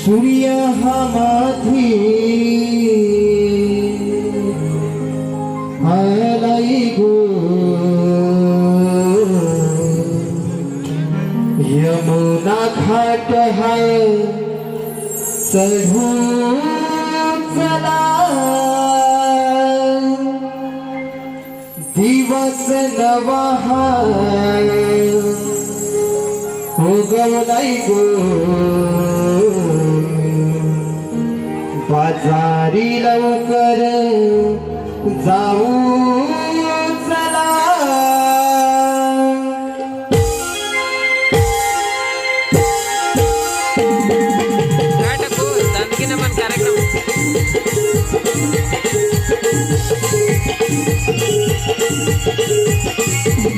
সূর্যা হামাধি হালাই গো यमुना घाट है चढून दिवस नवा उगवलाय गो. बाजारी लवकर जाऊ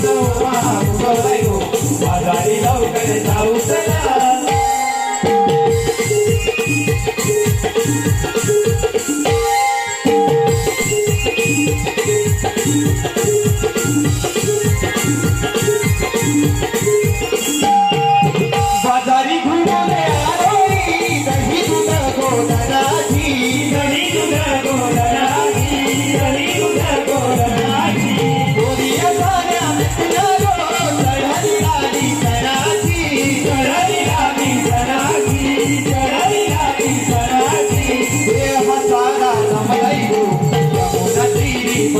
Oh,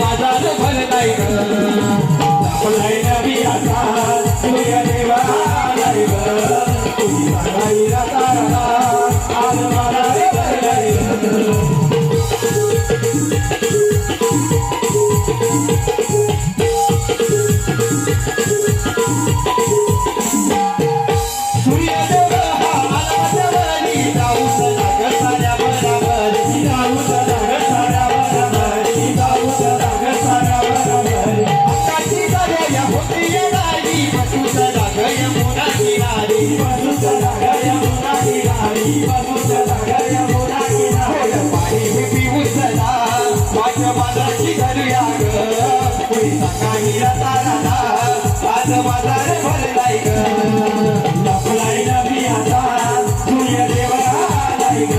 माझा भर नाही बाजाराची धरूया आज बाजार भरलाय ग. लपलाय नवी आता सूर्य देवा आलाय ग.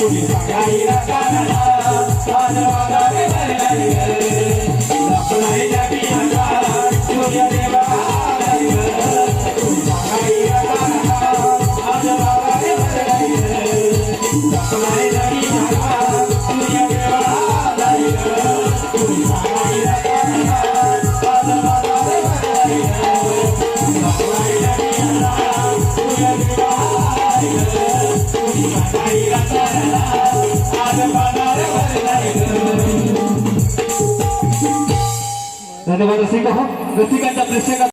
गुळीचा आज बाजार भरलाय ग. लपलाय नवी आता सूर्य देवा आलाय ग. गुळीचा आज बाजार भरलाय ग. लपलाय धन्यवाद रसिका रसिकांच्या प्रेक्षकांचा